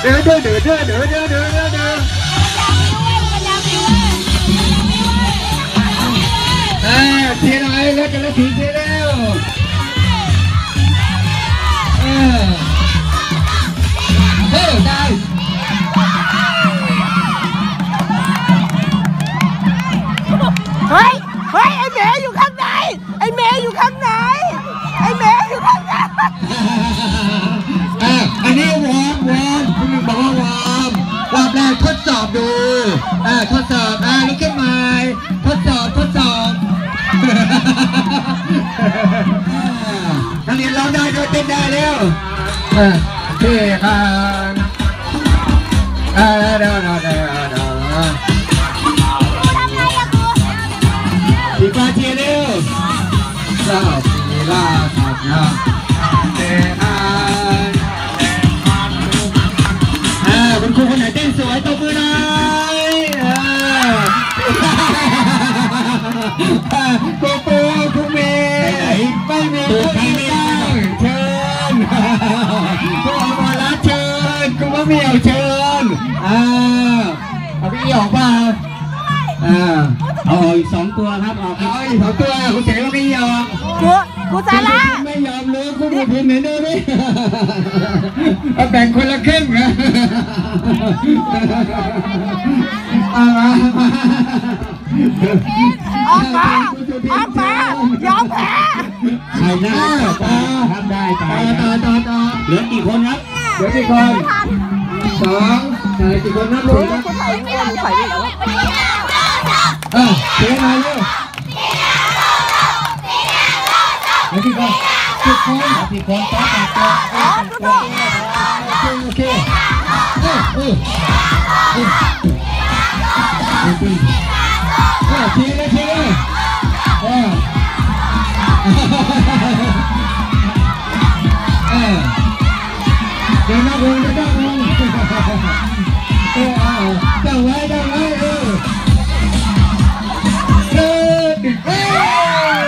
เดือดเดือดเดือดเดือดเดือดเดือดเดือดเดือดเดือดเอ ทดสอบอ่าลุกขึ้นมาทดสอบทดสอบอ่านักเรียนร้องได้ด้วยเต้นได้แล้วอ่าที่ครับอ่าเดี๋ยวเดี๋ยวเดี๋ยวเดี๋ยวสีฟ้าเชียร์เร็วลาสีลาขับนะเตะอ่านอ่าคุณครูคนไหนเต้นสวยตบมือหน่อย อ่าครูปูครูเมย์ไม่มีผู้ใดบ้างเชิญครูอมรรัตน์เชิญครูมะเมี่ยวเชิญอ่าเอาพี่ออกมาอ่าเอาอีกสองตัวครับออกเอาอีกสองตัวคุณเสกก็ไม่ยอมกูกูซาร่าไม่ยอมเลยคุณผู้พิมพ์เห็นด้วยไหมเอาแบ่งคนละครึ่งนะเอามา ออกมาออกมายอมแพ้ใครหน้าตาครับได้ต่อต่อต่อต่อเหลือกี่คนครับเดี๋ยวกี่คนสองใส่กี่คนนับดูนะกูใส่เอ็มใส่ไม่เหรอเออเสียงมาเร็วเดี๋ยวกี่คนสิบคนกี่คนต่อต่อตัวอ๋อกูโอเคโอเคเอเออเออเออ ทีเลยทีเลยเออเออเดี๋ยวนักวงเดี๋ยวนักวงเออเอาตั้งไว้ตั้งไว้เออเดิเอ้ย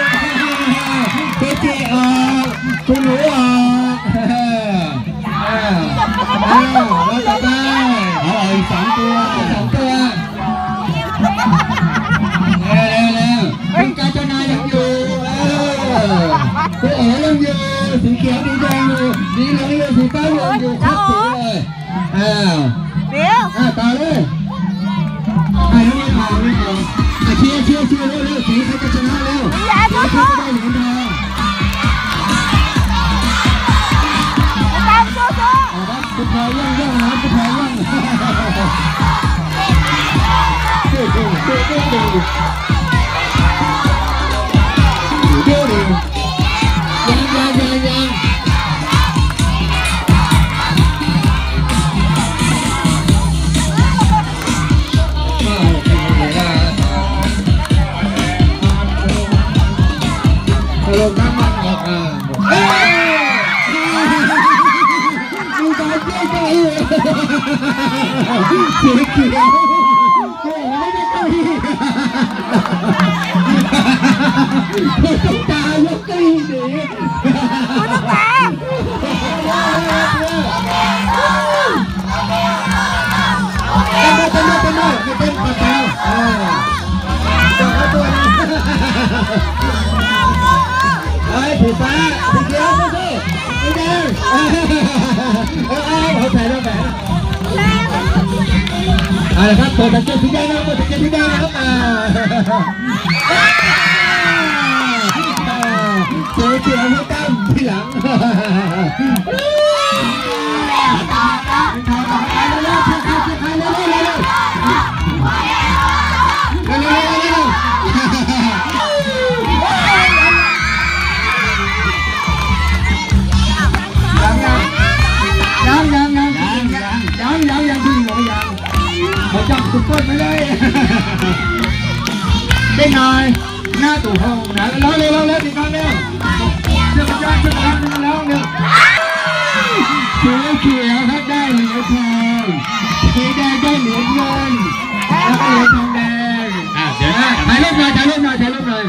เจ๊จีออกคุณหนูออ ป้ยเองอยู่ครบเลยอ้าวเบลอะต่อเลยไอ้นี่ขาวนี่ขาวอ่เชียเชียเชียเย đường năm mặt ngọt à Cô gái kia chạy Chị kia Cô hỏi đi cô đi Cô chúng ta lúc ละครับเปิดตะเกียบสีแดงนะครับเปิดตะเกียบสีแดงนะครับอ่าสีเขียวให้ตั้มทีหลัง เขาจับตุ๊กตาไปเลยได้หน่อยหน้าตู่ห้องนะแล้วเร็วแล้วเร็วติดกันเร็วเชื่อมกันเชื่อมกันแล้วเร็วสีเขียวครับได้เหรียญทองสีแดงได้เหรียญเงินแล้วก็เหรียญทองแดงอะเดี๋ยวนะถ่ายรูปหน่อยถ่ายรูปหน่อยถ่ายรูปหน่อย